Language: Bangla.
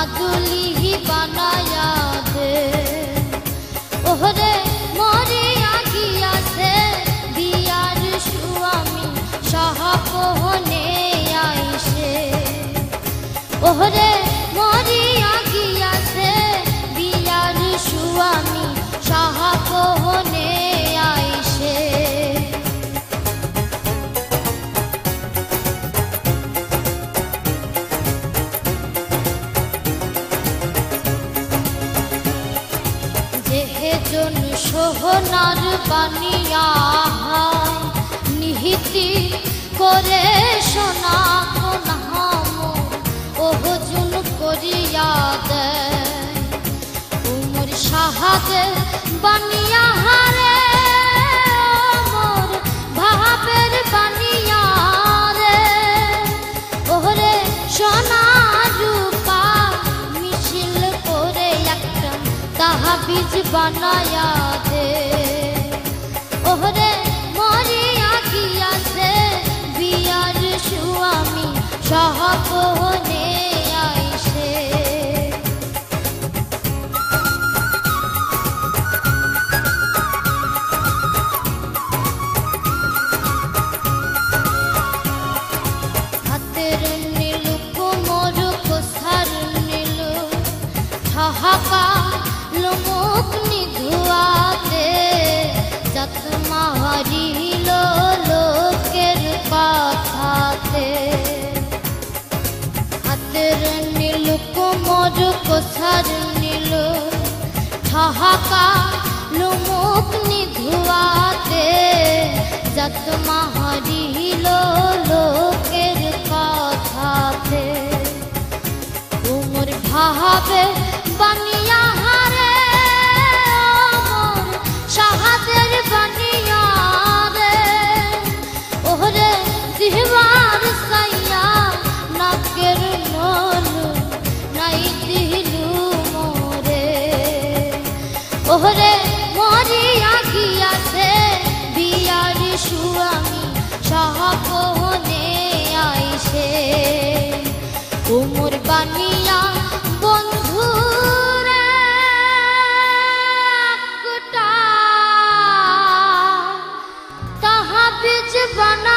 बादुली ही बना। জন সোহনার বানিয়া নিহিতি করে সোনা নাম ওহজন করিয়া দেয়। উমর সাহাদে বানিয়া তাহা বীজ বানায়া দে কোমর নিল? হাহাকা ঠাহাকা নিধুয়াতে যত মাহারিল লোকের কথাতে। উমর ভাবে বানিয়া ওহরে মরিয়া গিয়াছে বিয়ার সুয়ামী সাহাপহনে আইসে। কোমর বানিয়া বন্ধু তাহা বীজ বানা